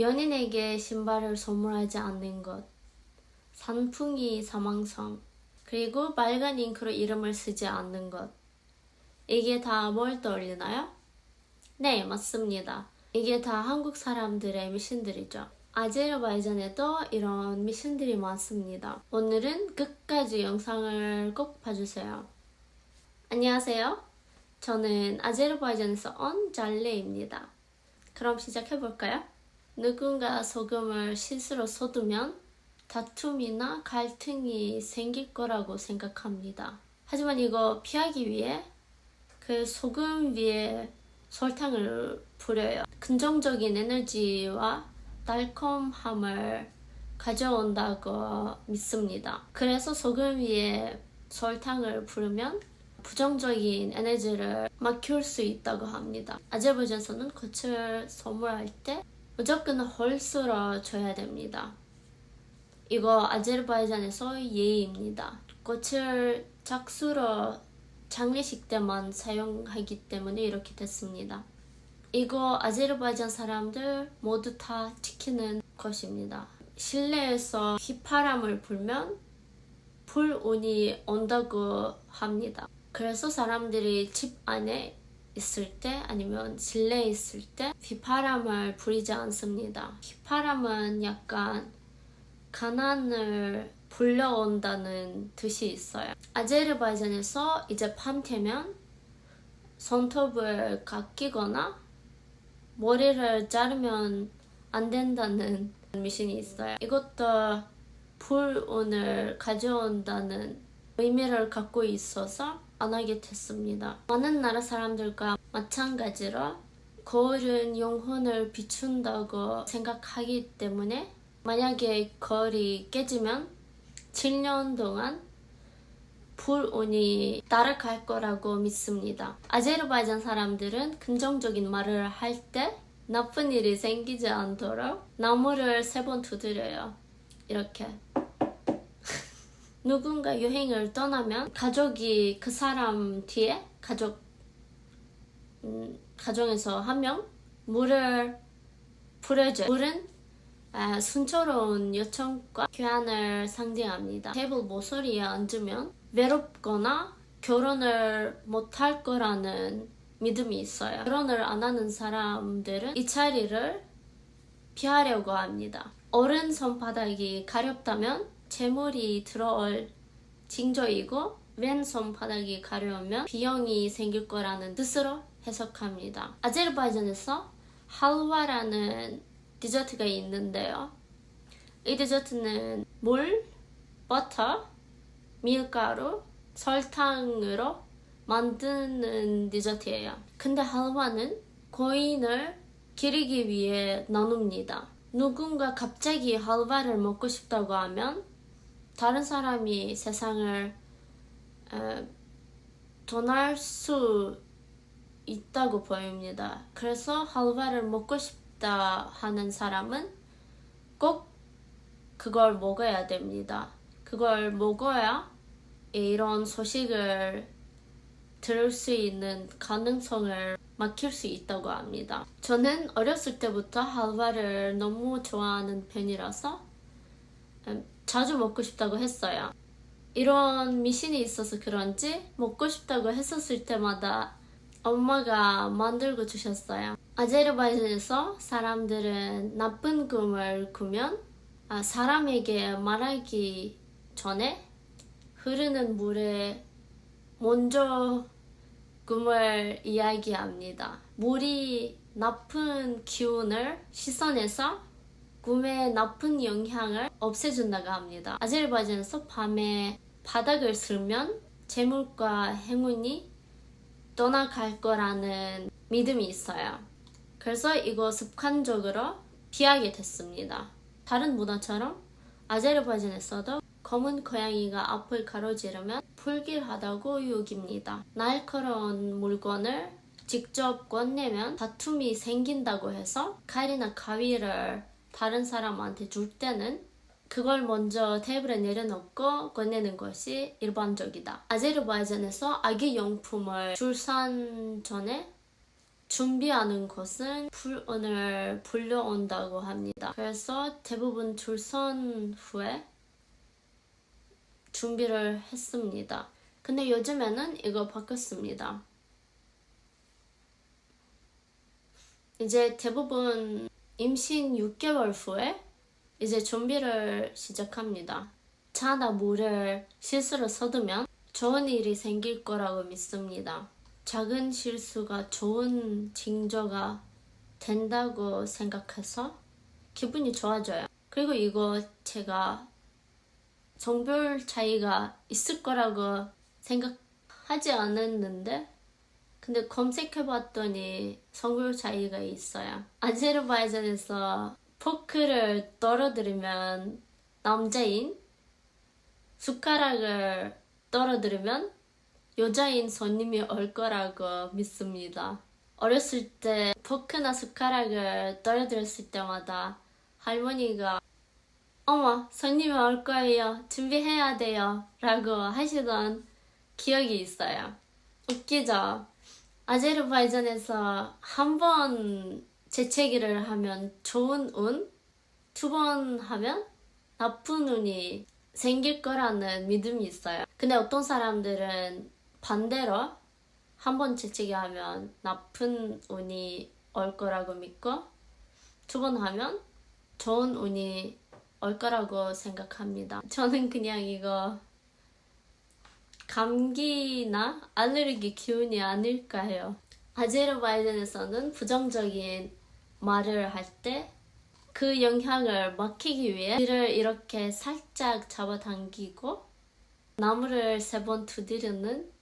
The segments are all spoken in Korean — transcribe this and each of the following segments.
연인에게 신발을 선물하지 않는 것, 산풍이 사망성, 그리고 빨간 잉크로 이름을 쓰지 않는 것. 이게 다 뭘 떠올리나요? 네, 맞습니다. 이게 다 한국 사람들의 미신들이죠. 아제르바이잔에도 이런 미신들이 많습니다. 오늘은 끝까지 영상을 꼭 봐주세요. 안녕하세요. 저는 아제르바이잔에서 온 잘레입니다. 그럼 시작해볼까요? 누군가 소금을 실수로 쏟으면 다툼이나 갈등이 생길 거라고 생각합니다. 하지만 이거 피하기 위해 그 소금 위에 설탕을 뿌려요. 긍정적인 에너지와 달콤함을 가져온다고 믿습니다. 그래서 소금 위에 설탕을 부르면 부정적인 에너지를 막힐 수 있다고 합니다. 아제르바이잔에서는 꽃을 선물할 때 무조건 홀수로 줘야 됩니다. 이거 아제르바이잔에서 예의입니다. 꽃을 작수로 장례식 때만 사용하기 때문에 이렇게 됐습니다. 이거 아제르바이잔 사람들 모두 다 지키는 것입니다. 실내에서 휘파람을 불면 불운이 온다고 합니다. 그래서 사람들이 집 안에 있을 때 아니면 실내에 있을 때 휘파람을 부리지 않습니다. 휘파람은 약간 가난을 불려온다는 뜻이 있어요. 아제르바이잔에서 이제 밤 되면 손톱을 깎이거나 머리를 자르면 안 된다는 미신이 있어요. 이것도 불운을 가져온다는 의미를 갖고 있어서 안 하게 됐습니다. 많은 나라 사람들과 마찬가지로 거울은 영혼을 비춘다고 생각하기 때문에 만약에 거울이 깨지면 7년 동안 불운이 따라갈 거라고 믿습니다. 아제르바이잔 사람들은 긍정적인 말을 할 때 나쁜 일이 생기지 않도록 나무를 세 번 두드려요. 이렇게. 누군가 여행을 떠나면 가족이 그 사람 뒤에 가족 음, 가정에서 한 명 물을 뿌려줘요. 물은 아, 순조로운 요청과 교환을 상징합니다. 테이블 모서리에 앉으면 외롭거나 결혼을 못할 거라는 믿음이 있어요. 결혼을 안 하는 사람들은 이 자리를 피하려고 합니다. 어른 손바닥이 가렵다면 재물이 들어올 징조이고 왼 손 바닥이 가려우면 비용이 생길 거라는 뜻으로 해석합니다. 아제르바이잔에서 할와라는 디저트가 있는데요. 이 디저트는 물, 버터, 밀가루, 설탕으로 만드는 디저트예요. 근데 할와는 고인을 기리기 위해 나눕니다. 누군가 갑자기 할와를 먹고 싶다고 하면 다른 사람이 세상을 에, 떠날 수 있다고 보입니다. 그래서 할와를 먹고 싶다 하는 사람은 꼭 그걸 먹어야 됩니다. 그걸 먹어야 이런 소식을 들을 수 있는 가능성을 막힐 수 있다고 합니다. 저는 어렸을 때부터 할와를 너무 좋아하는 편이라서 음, 자주 먹고 싶다고 했어요. 이런 미신이 있어서 그런지 먹고 싶다고 했었을 때마다 엄마가 만들고 주셨어요. 아제르바이잔에서 사람들은 나쁜 꿈을 꾸면 아, 사람에게 말하기 전에 흐르는 물에 먼저 꿈을 이야기합니다. 물이 나쁜 기운을 씻어내서 꿈의 나쁜 영향을 없애준다고 합니다. 아제르바이잔에서 밤에 바닥을 쓸면 재물과 행운이 떠나갈 거라는 믿음이 있어요. 그래서 이거 습관적으로 피하게 됐습니다. 다른 문화처럼 아제르바이잔에서도 검은 고양이가 앞을 가로지르면 불길하다고 여깁니다. 날카로운 물건을 직접 건네면 다툼이 생긴다고 해서 칼이나 가위를 다른 사람한테 줄 때는 그걸 먼저 테이블에 내려놓고 꺼내는 것이 일반적이다. 아제르바이잔에서 아기 용품을 출산 전에 준비하는 것은 불운을 불려온다고 합니다. 그래서 대부분 출산 후에 준비를 했습니다. 근데 요즘에는 이거 바뀌었습니다. 이제 대부분 임신 6개월 후에 이제 준비를 시작합니다. 차나 물을 실수로 쏟으면 좋은 일이 생길 거라고 믿습니다. 작은 실수가 좋은 징조가 된다고 생각해서 기분이 좋아져요. 그리고 이거 제가 성별 차이가 있을 거라고 생각하지 않았는데 근데 검색해봤더니 성별 차이가 있어요. 아제르바이잔에서 포크를 떨어뜨리면 남자인 숟가락을 떨어뜨리면 여자인 손님이 올 거라고 믿습니다. 어렸을 때 포크나 숟가락을 떨어뜨렸을 때마다 할머니가 어머 손님이 올 거예요 준비해야 돼요 라고 하시던 기억이 있어요. 웃기죠? 아제르바이잔에서 한 번 재채기를 하면 좋은 운, 두 번 하면 나쁜 운이 생길 거라는 믿음이 있어요. 근데 어떤 사람들은 반대로 한 번 재채기 하면 나쁜 운이 올 거라고 믿고 두 번 하면 좋은 운이 올 거라고 생각합니다. 저는 그냥 이거 감기나 알레르기 기운이 아닐까요? 아제르바이잔에서는 부정적인 말을 할 때 그 영향을 막히기 위해 귀를 이렇게 살짝 잡아당기고 나무를 세 번 두드리는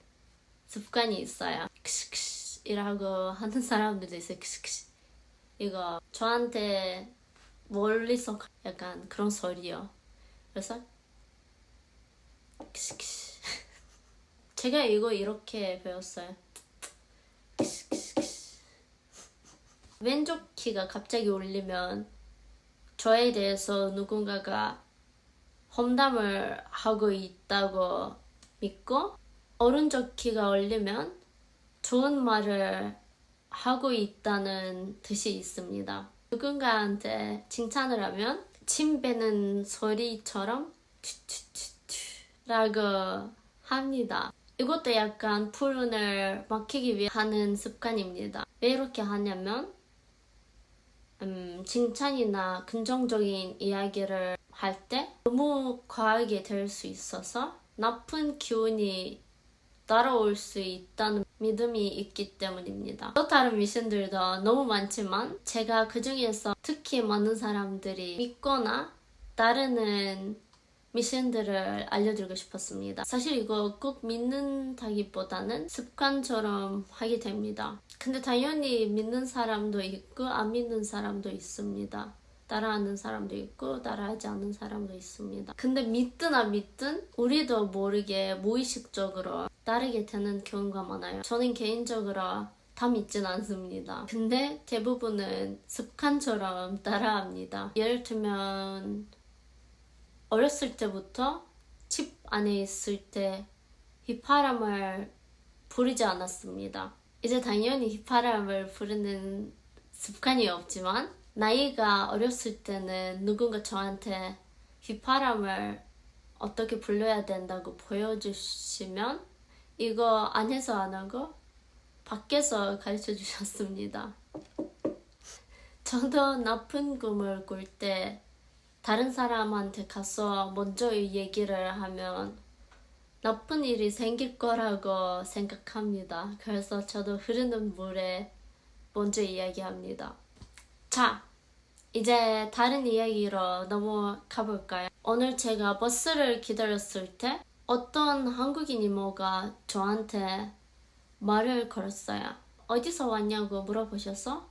습관이 있어요. 크시크시이라고 하는 사람들도 있어요. 크시크시. 이거 저한테 멀리서 약간 그런 소리요. 그래서 크시크시. 제가 이거 이렇게 배웠어요. 왼쪽 키가 갑자기 울리면 저에 대해서 누군가가 험담을 하고 있다고 믿고 오른쪽 키가 울리면 좋은 말을 하고 있다는 뜻이 있습니다. 누군가한테 칭찬을 하면 침 빼는 소리처럼 튜튜튜튜 라고 합니다. 이것도 약간 푸른을 막히기 위해 하는 습관입니다. 왜 이렇게 하냐면 음, 칭찬이나 긍정적인 이야기를 할 때 너무 과하게 될 수 있어서 나쁜 기운이 따라올 수 있다는 믿음이 있기 때문입니다. 또 다른 미션들도 너무 많지만 제가 그 중에서 특히 많은 사람들이 믿거나 따르는 미션들을 알려드리고 싶었습니다. 사실 이거 꼭 믿는다기보다는 습관처럼 하게 됩니다. 근데 당연히 믿는 사람도 있고 안 믿는 사람도 있습니다. 따라하는 사람도 있고 따라하지 않는 사람도 있습니다. 근데 믿든 안 믿든 우리도 모르게 무의식적으로 따르게 되는 경우가 많아요. 저는 개인적으로 다 믿진 않습니다. 근데 대부분은 습관처럼 따라합니다. 예를 들면 어렸을 때부터 집 안에 있을 때 휘파람을 부르지 않았습니다. 이제 당연히 휘파람을 부르는 습관이 없지만 나이가 어렸을 때는 누군가 저한테 휘파람을 어떻게 불러야 된다고 보여주시면 이거 안에서 안 하고 밖에서 가르쳐 주셨습니다. 저도 나쁜 꿈을 꿀때 다른 사람한테 가서 먼저 이 얘기를 하면 나쁜 일이 생길 거라고 생각합니다. 그래서 저도 흐르는 물에 먼저 이야기합니다. 자, 이제 다른 이야기로 넘어가 볼까요? 오늘 제가 버스를 기다렸을 때 어떤 한국인 이모가 저한테 말을 걸었어요. 어디서 왔냐고 물어보셔서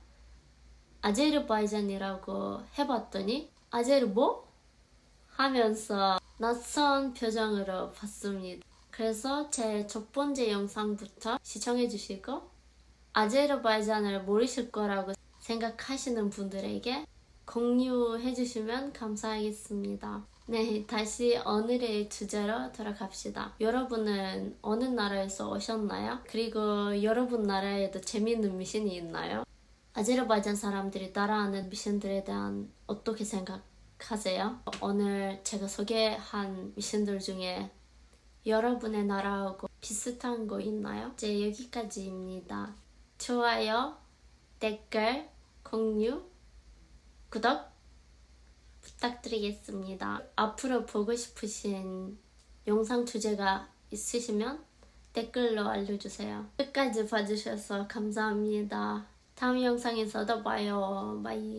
아제르바이잔이라고 해봤더니 아제르 뭐? 하면서 낯선 표정으로 봤습니다. 그래서 제 첫 번째 영상부터 시청해 주시고 아제르바이잔을 모르실 거라고 생각하시는 분들에게 공유해 주시면 감사하겠습니다. 네, 다시 오늘의 주제로 돌아갑시다. 여러분은 어느 나라에서 오셨나요? 그리고 여러분 나라에도 재미있는 미신이 있나요? 아제르바이잔 사람들이 따라하는 미신들에 대한 어떻게 생각하세요? 오늘 제가 소개한 미신들 중에 여러분의 나라하고 비슷한 거 있나요? 이제 여기까지입니다. 좋아요, 댓글, 공유, 구독 부탁드리겠습니다. 앞으로 보고 싶으신 영상 주제가 있으시면 댓글로 알려주세요. 끝까지 봐주셔서 감사합니다. 다음 영상에서도 봐요. 바이.